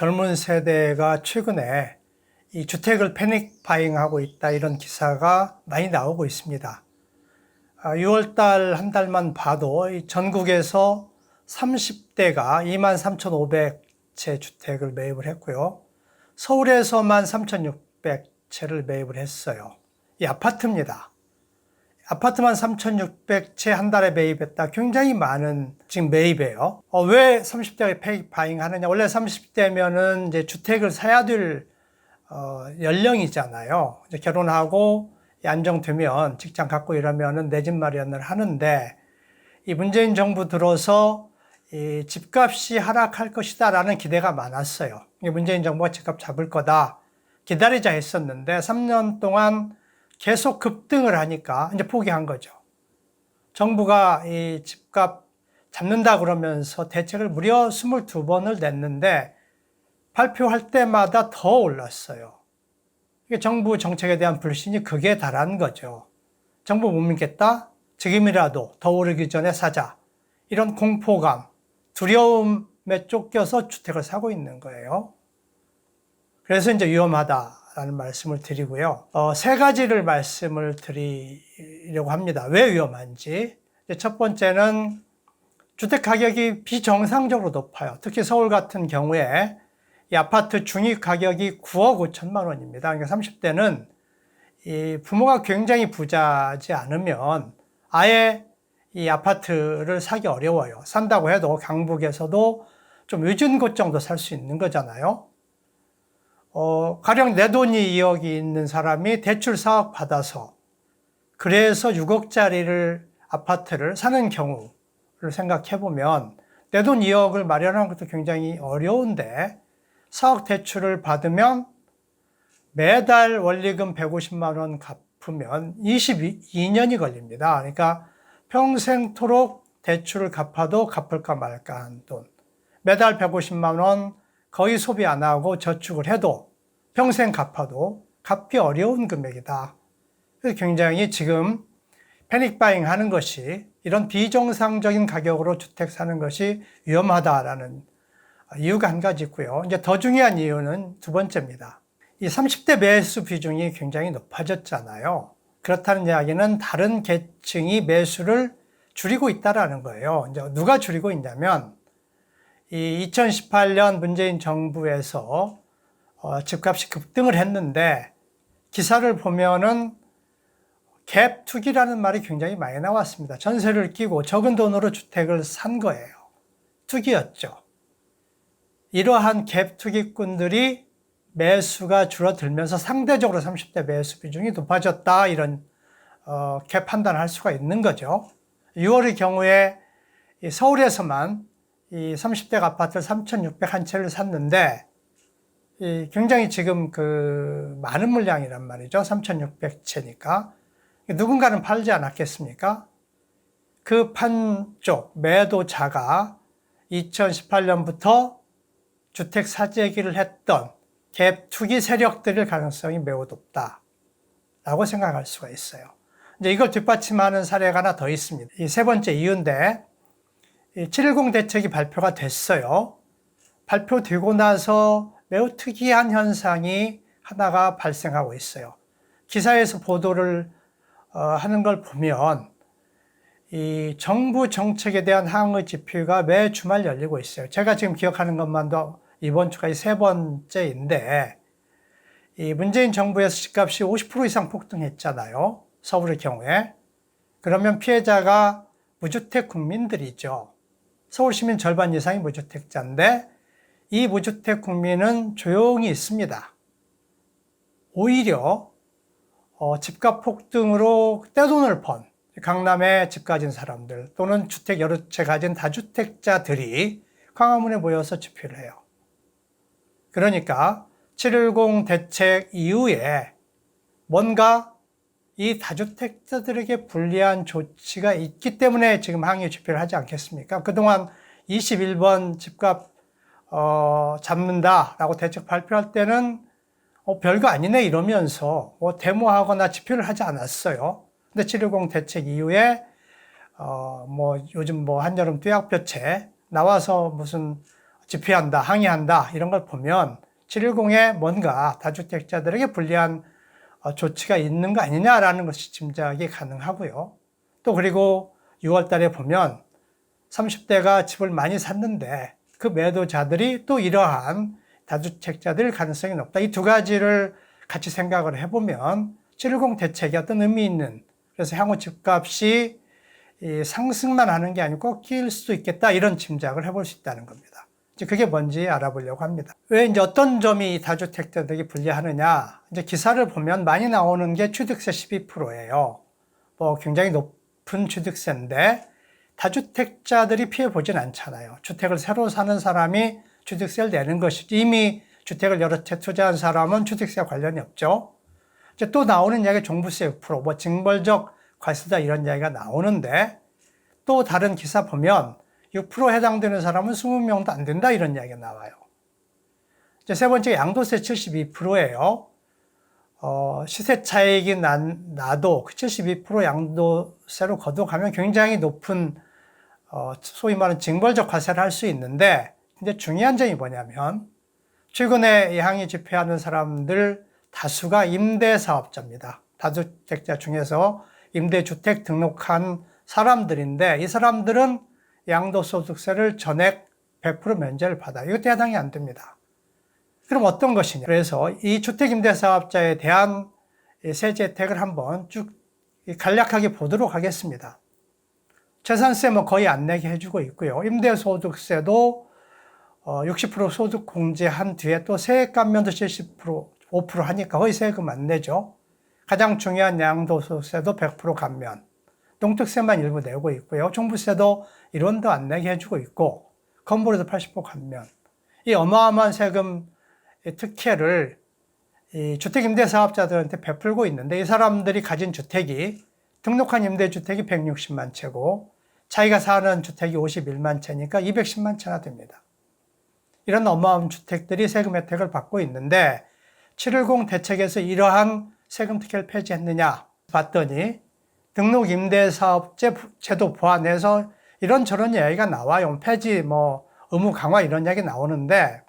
젊은 세대가 최근에 이 주택을 패닉 바잉하고 있다 이런 기사가 많이 나오고 있습니다. 6월 달 한 달만 봐도 이 전국에서 30대가 23,500채 주택을 매입을 했고요. 서울에서만 3,600채를 매입을 했어요. 이 아파트입니다. 아파트만 3,600채 한 달에 매입했다. 굉장히 많은 지금 매입이에요. 어, 왜 30대가 패닉 바잉 하느냐? 원래 30대면은 이제 주택을 사야 될 어, 연령이잖아요. 이제 결혼하고 안정되면 직장 갖고 이러면은 내 집 마련을 하는데 이 문재인 정부 들어서 이 집값이 하락할 것이다라는 기대가 많았어요. 이 문재인 정부가 집값 잡을 거다 기다리자 했었는데 3년 동안 계속 급등을 하니까 이제 포기한 거죠. 정부가 이 집값 잡는다 그러면서 대책을 무려 22번을 냈는데 발표할 때마다 더 올랐어요. 이게 정부 정책에 대한 불신이 극에 달한 거죠. 정부 못 믿겠다? 지금이라도 더 오르기 전에 사자. 이런 공포감, 두려움에 쫓겨서 주택을 사고 있는 거예요. 그래서 이제 위험하다 라는 말씀을 드리고요. 어, 세 가지를 말씀을 드리려고 합니다. 왜 위험한지. 첫 번째는 주택 가격이 비정상적으로 높아요. 특히 서울 같은 경우에 이 아파트 중위 가격이 9억 5천만 원입니다. 그러니까 30대는 이 부모가 굉장히 부자지 않으면 아예 이 아파트를 사기 어려워요. 산다고 해도 강북에서도 좀 늦은 곳 정도 살 수 있는 거잖아요. 어, 가령 내 돈이 2억이 있는 사람이 대출 4억 받아서 그래서 6억짜리를 아파트를 사는 경우를 생각해 보면 내 돈 2억을 마련하는 것도 굉장히 어려운데 4억 대출을 받으면 매달 원리금 150만 원 갚으면 22년이 걸립니다. 그러니까 평생토록 대출을 갚아도 갚을까 말까 한 돈. 매달 150만 원 거의 소비 안 하고 저축을 해도 평생 갚아도 갚기 어려운 금액이다. 그래서 굉장히 지금 패닉 바잉 하는 것이 이런 비정상적인 가격으로 주택 사는 것이 위험하다라는 이유가 한 가지 있고요. 이제 더 중요한 이유는 두 번째입니다. 이 30대 매수 비중이 굉장히 높아졌잖아요. 그렇다는 이야기는 다른 계층이 매수를 줄이고 있다라는 거예요. 이제 누가 줄이고 있냐면 이 2018년 문재인 정부에서 어, 집값이 급등을 했는데 기사를 보면은 갭 투기라는 말이 굉장히 많이 나왔습니다. 전세를 끼고 적은 돈으로 주택을 산 거예요. 투기였죠. 이러한 갭 투기꾼들이 매수가 줄어들면서 상대적으로 30대 매수 비중이 높아졌다 이런 어, 갭 판단을 할 수가 있는 거죠. 6월의 경우에 서울에서만 이 30대 아파트를 3,600한 채를 샀는데 굉장히 지금 그 많은 물량이란 말이죠. 3,600채니까 누군가는 팔지 않았겠습니까? 그 판 쪽 매도자가 2018년부터 주택 사재기를 했던 갭 투기 세력들일 가능성이 매우 높다 라고 생각할 수가 있어요. 이제 이걸 뒷받침하는 사례가 하나 더 있습니다. 이 세 번째 이유인데 710 대책이 발표가 됐어요. 발표되고 나서 매우 특이한 현상이 하나가 발생하고 있어요. 기사에서 보도를 어, 하는 걸 보면 이 정부 정책에 대한 항의 집회가 매 주말 열리고 있어요. 제가 지금 기억하는 것만도 이번 주까지 세 번째인데 이 문재인 정부에서 집값이 50% 이상 폭등했잖아요. 서울의 경우에. 그러면 피해자가 무주택 국민들이죠. 서울 시민 절반 이상이 무주택자인데 이 무주택 국민은 조용히 있습니다. 오히려 어, 집값 폭등으로 떼돈을 번 강남에 집 가진 사람들 또는 주택 여러 채 가진 다주택자들이 광화문에 모여서 집회를 해요. 그러니까 710 대책 이후에 뭔가 이 다주택자들에게 불리한 조치가 있기 때문에 지금 항의 집회를 하지 않겠습니까? 그동안 21번 집값 어, 잡는다라고 대책 발표할 때는 어, 별거 아니네 이러면서 뭐 데모하거나 집회를 하지 않았어요. 근데 710 대책 이후에 어, 뭐 요즘 뭐 한여름 뚜약볕에 나와서 무슨 집회한다, 항의한다 이런 걸 보면 710에 뭔가 다주택자들에게 불리한 어, 조치가 있는 거 아니냐라는 것이 짐작이 가능하고요. 또 그리고 6월 달에 보면 30대가 집을 많이 샀는데 그 매도자들이 또 이러한 다주택자들 가능성이 높다. 이 두 가지를 같이 생각을 해보면 710 대책이 어떤 의미 있는 그래서 향후 집값이 상승만 하는 게 아니고 낄 수도 있겠다 이런 짐작을 해볼 수 있다는 겁니다. 이제 그게 뭔지 알아보려고 합니다. 왜 이제 어떤 점이 다주택자들에게 불리하느냐? 이제 기사를 보면 많이 나오는 게 취득세 12%예요. 뭐 굉장히 높은 취득세인데 다주택자들이 피해 보진 않잖아요. 주택을 새로 사는 사람이 취득세를 내는 것이지 이미 주택을 여러 채 투자한 사람은 취득세와 관련이 없죠. 이제 또 나오는 이야기 종부세 6%, 뭐 징벌적 과세다 이런 이야기가 나오는데 또 다른 기사 보면 6% 해당되는 사람은 20명도 안 된다 이런 이야기가 나와요. 이제 세 번째 양도세 72%예요. 어, 시세 차익이 난, 나도 그 72% 양도세로 거둬가면 굉장히 높은 어, 소위 말하는 징벌적 과세를 할 수 있는데 근데 중요한 점이 뭐냐면 최근에 이 항의 집회하는 사람들 다수가 임대사업자입니다. 다주택자 중에서 임대주택 등록한 사람들인데 이 사람들은 양도소득세를 전액 100% 면제를 받아요. 이것도 해당이 안 됩니다. 그럼 어떤 것이냐? 그래서 이 주택임대사업자에 대한 세제 혜택을 한번 쭉 간략하게 보도록 하겠습니다. 재산세 뭐 거의 안 내게 해주고 있고요. 임대소득세도 60% 어, 소득 공제한 뒤에 또 세액 감면도 70% 5% 하니까 거의 세금 안 내죠. 가장 중요한 양도소득세도 100% 감면. 농특세만 일부 내고 있고요. 종부세도 1원도 안 내게 해주고 있고 건물에도 80% 감면. 이 어마어마한 세금 특혜를 이 주택임대사업자들한테 베풀고 있는데 이 사람들이 가진 주택이 등록한 임대주택이 160만 채고 자기가 사는 주택이 51만 채니까 210만 채나 됩니다. 이런 어마어마한 주택들이 세금 혜택을 받고 있는데 710 대책에서 이러한 세금 특혜를 폐지했느냐 봤더니 등록 임대사업제 제도 보완해서 이런저런 이야기가 나와요. 폐지, 뭐 의무 강화 이런 이야기 나오는데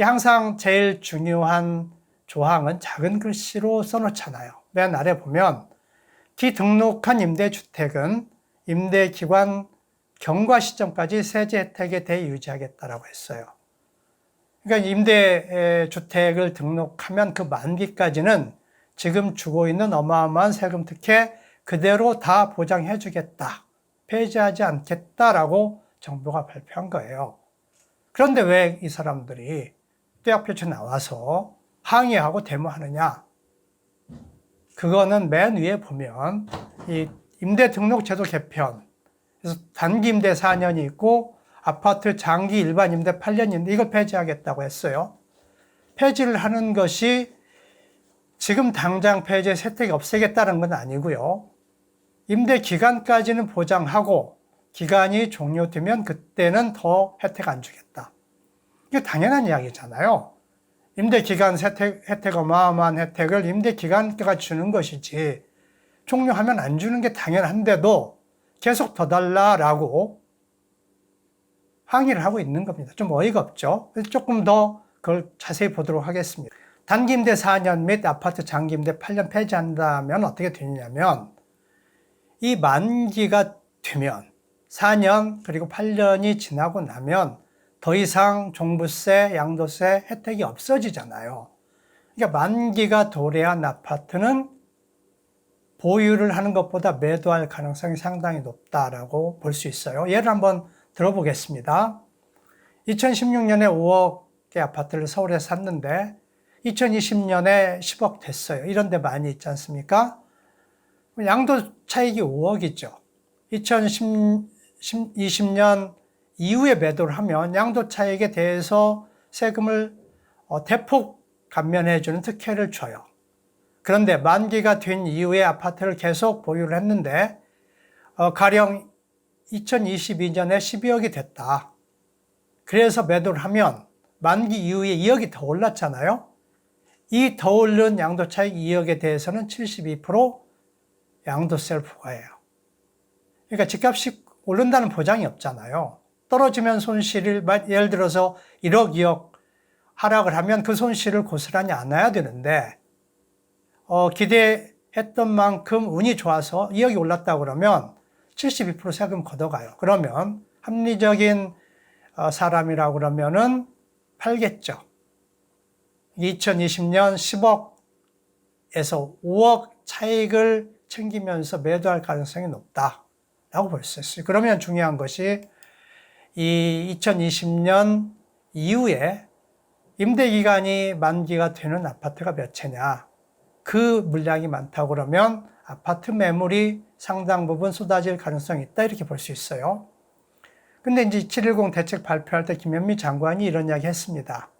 항상 제일 중요한 조항은 작은 글씨로 써놓잖아요. 맨 아래 보면 기등록한 임대주택은 임대기관 경과 시점까지 세제 혜택에 대해 유지하겠다라고 했어요. 그러니까 임대주택을 등록하면 그 만기까지는 지금 주고 있는 어마어마한 세금 특혜 그대로 다 보장해 주겠다. 폐지하지 않겠다라고 정부가 발표한 거예요. 그런데 왜 이 사람들이 떼약표처 나와서 항의하고 데모하느냐? 그거는 맨 위에 보면 이 임대 등록 제도 개편. 그래서 단기 임대 4년이 있고 아파트 장기 일반 임대 8년인데 이걸 폐지하겠다고 했어요. 폐지를 하는 것이 지금 당장 폐지 혜택이 없애겠다는 건 아니고요. 임대 기간까지는 보장하고 기간이 종료되면 그때는 더 혜택 안 주겠다. 이게 당연한 이야기잖아요. 임대 기간 혜택, 혜택 어마어마한 혜택을 임대 기간까지 주는 것이지 종료하면 안 주는 게 당연한데도 계속 더 달라라고 항의를 하고 있는 겁니다. 좀 어이가 없죠. 조금 더 그걸 자세히 보도록 하겠습니다. 단기 임대 4년 및 아파트 장기 임대 8년 폐지한다면 어떻게 되냐면 이 만기가 되면 4년 그리고 8년이 지나고 나면 더 이상 종부세, 양도세 혜택이 없어지잖아요. 그러니까 만기가 도래한 아파트는 보유를 하는 것보다 매도할 가능성이 상당히 높다라고 볼 수 있어요. 예를 한번 들어보겠습니다. 2016년에 5억의 아파트를 서울에 샀는데 2020년에 10억 됐어요. 이런 데 많이 있지 않습니까? 양도 차익이 5억이죠. 2020년 이후에 매도를 하면 양도 차익에 대해서 세금을 어, 대폭 감면해주는 특혜를 줘요. 그런데 만기가 된 이후에 아파트를 계속 보유를 했는데 어, 가령 2022년에 12억이 됐다. 그래서 매도를 하면 만기 이후에 2억이 더 올랐잖아요. 이 더 오른 양도차익 2억에 대해서는 72% 양도세를 부과해요. 그러니까 집값이 오른다는 보장이 없잖아요. 떨어지면 손실을 마- 예를 들어서 1억, 2억 하락을 하면 그 손실을 고스란히 안아야 되는데 어, 기대했던 만큼 운이 좋아서 2억이 올랐다 그러면 72% 세금 걷어가요. 그러면 합리적인 어, 사람이라고 그러면은 팔겠죠. 2020년 10억에서 5억 차익을 챙기면서 매도할 가능성이 높다라고 볼 수 있어요. 그러면 중요한 것이 이 2020년 이후에 임대 기간이 만기가 되는 아파트가 몇 채냐. 그 물량이 많다고 그러면 아파트 매물이 상당 부분 쏟아질 가능성이 있다 이렇게 볼 수 있어요. 근데 이제 710 대책 발표할 때 김현미 장관이 이런 이야기 했습니다.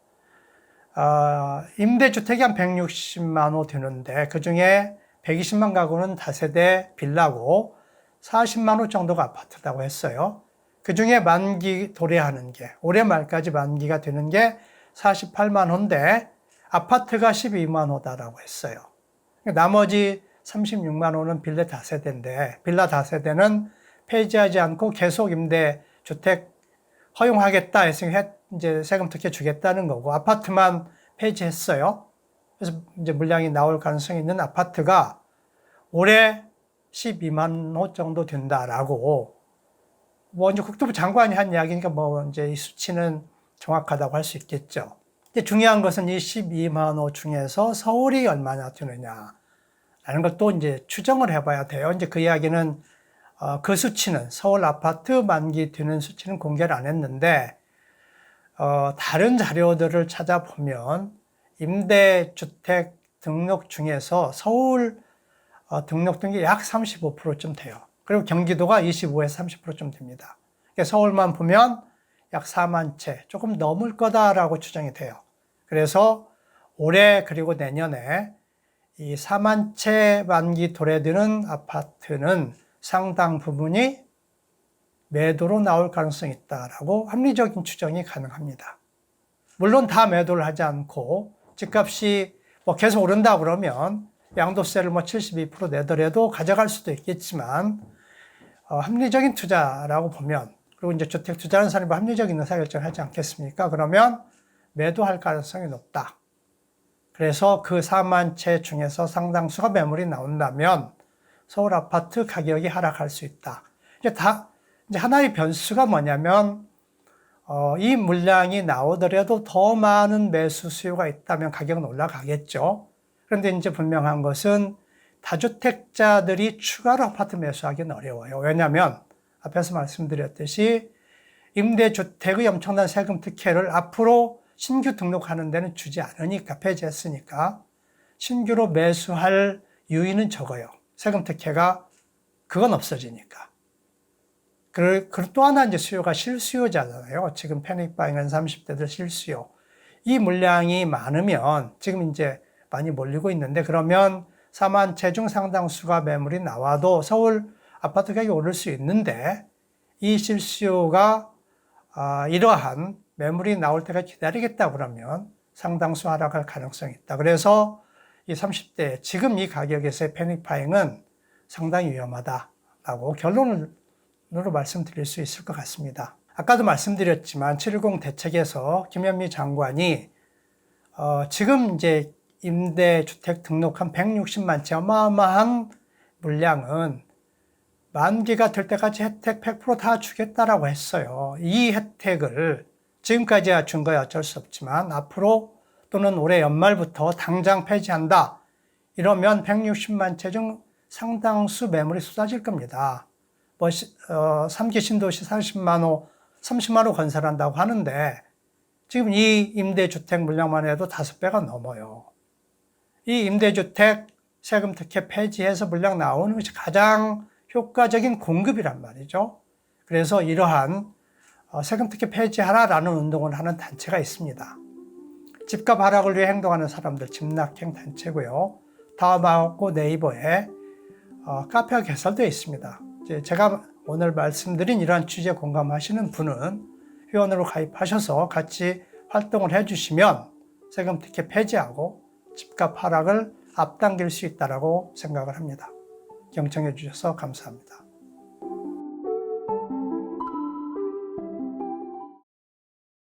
어, 임대주택이 한 160만 호 되는데 그 중에 120만 가구는 다세대 빌라고 40만 호 정도가 아파트라고 했어요. 그 중에 만기 도래하는 게 올해 말까지 만기가 되는 게 48만 호인데 아파트가 12만 호다라고 했어요. 나머지 36만 호는 빌라 다세대인데 빌라 다세대는 폐지하지 않고 계속 임대 주택 허용하겠다 했으니 이제 세금 특혜 주겠다는 거고 아파트만 폐지했어요. 그래서 이제 물량이 나올 가능성이 있는 아파트가 올해 12만 호 정도 된다라고 뭐 이제 국토부 장관이 한 이야기니까 뭐 이제 이 수치는 정확하다고 할 수 있겠죠. 근데 중요한 것은 이 12만 호 중에서 서울이 얼마나 되느냐 라는 걸 또 이제 추정을 해봐야 돼요. 이제 그 이야기는 어, 그 수치는 서울 아파트 만기 되는 수치는 공개를 안 했는데 어, 다른 자료들을 찾아보면 임대주택 등록 중에서 서울 어, 등록된 게 약 35%쯤 돼요. 그리고 경기도가 25에서 30%쯤 됩니다. 그러니까 서울만 보면 약 4만 채, 조금 넘을 거다라고 추정이 돼요. 그래서 올해 그리고 내년에 이 4만 채 만기 도래되는 아파트는 상당 부분이 매도로 나올 가능성이 있다라고 합리적인 추정이 가능합니다. 물론 다 매도를 하지 않고 집값이 뭐 계속 오른다 그러면 양도세를 뭐 72% 내더라도 가져갈 수도 있겠지만 어, 합리적인 투자라고 보면 그리고 이제 주택 투자하는 사람이 뭐 합리적인 의사결정을 하지 않겠습니까? 그러면 매도할 가능성이 높다. 그래서 그 4만 채 중에서 상당수가 매물이 나온다면 서울 아파트 가격이 하락할 수 있다. 이제 다 이제 하나의 변수가 뭐냐면 어, 이 물량이 나오더라도 더 많은 매수 수요가 있다면 가격은 올라가겠죠. 그런데 이제 분명한 것은 다주택자들이 추가로 아파트 매수하기는 어려워요. 왜냐하면 앞에서 말씀드렸듯이 임대주택의 엄청난 세금 특혜를 앞으로 신규 등록하는 데는 주지 않으니까 폐지했으니까 신규로 매수할 유인은 적어요. 세금 특혜가 그건 없어지니까. 그리고 또 하나 이제 수요가 실수요자잖아요. 지금 패닉 바잉은 30대들 실수요. 이 물량이 많으면 지금 이제 많이 몰리고 있는데 그러면 4만 체중 상당수가 매물이 나와도 서울 아파트 가격이 오를 수 있는데 이 실수요가 아, 이러한 매물이 나올 때가 기다리겠다 그러면 상당수 하락할 가능성이 있다. 그래서 이 30대 지금 이 가격에서의 패닉 파잉은 상당히 위험하다라고 결론 으로 말씀드릴 수 있을 것 같습니다. 아까도 말씀드렸지만 710 대책에서 김현미 장관이 어, 지금 이제 임대주택 등록한 160만 채 어마어마한 물량은 만기가 될 때까지 혜택 100%다 주겠다라고 했어요. 이 혜택을 지금까지야 준 거야 어쩔 수 없지만 앞으로 또는 올해 연말부터 당장 폐지한다. 이러면 160만 채 중 상당수 매물이 쏟아질 겁니다. 뭐, 어, 3기 신도시 30만 호, 30만 호 건설한다고 하는데 지금 이 임대주택 물량만 해도 5배가 넘어요. 이 임대주택 세금 특혜 폐지해서 물량 나오는 것이 가장 효과적인 공급이란 말이죠. 그래서 이러한 어, 세금 특혜 폐지하라라는 운동을 하는 단체가 있습니다. 집값 하락을 위해 행동하는 사람들 집낙행 단체고요. 다음하고 네이버에 어, 카페가 개설되어 있습니다. 제가 오늘 말씀드린 이러한 취지에 공감하시는 분은 회원으로 가입하셔서 같이 활동을 해주시면 세금 특혜 폐지하고 집값 하락을 앞당길 수 있다고 생각을 합니다. 경청해 주셔서 감사합니다.